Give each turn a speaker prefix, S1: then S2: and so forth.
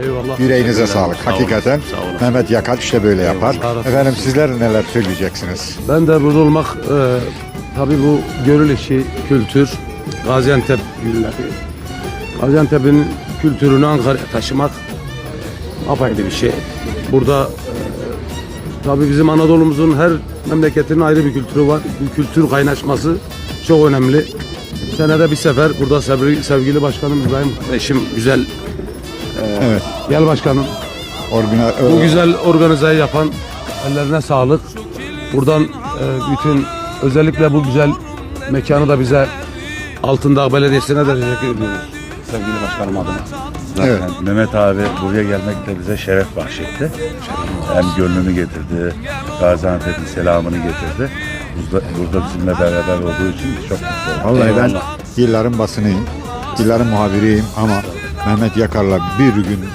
S1: Eyvallah.
S2: Yüreğinize
S1: Teşekkürler.
S2: sağlık.
S1: Sağ olun,
S2: Hakikaten
S1: Sağ olun.
S2: Mehmet Yakar işte böyle yapar.
S1: Sağ olasın.
S2: Efendim sizler neler söyleyeceksiniz?
S1: Ben de burada olmak e, tabii bu gönül işi, kültür, Gaziantep günleri. Gaziantep'in kültürünü Ankara'ya taşımak apayrı bir şey. Burada e, tabii bizim Anadolu'muzun her memleketin ayrı bir kültürü var. Bu kültür kaynaşması çok önemli. Senede bir sefer burada sevgili, sevgili başkanım İbrahim eşim güzel.
S2: Evet.
S1: Gel başkanım.
S2: Orijinal,
S1: Bu güzel organizeyi yapan ellerine sağlık. Buradan e, bütün özellikle bu güzel mekanı da bize Altındağ Belediyesi'ne de teşekkür ediyoruz. Sevgili başkanım adına.
S3: Zaten
S2: Evet.
S3: Mehmet abi buraya gelmek de bize şeref bahşetti. Hem gönlünü getirdi, Gaziantep'in selamını getirdi. Burada, burada bizimle beraber olduğu için çok mutlu olduk.
S2: Vallahi ben
S1: Eyvallah.
S2: yılların basınıyım. Yılların muhabiriyim ama Mehmet Yakar'la bir gün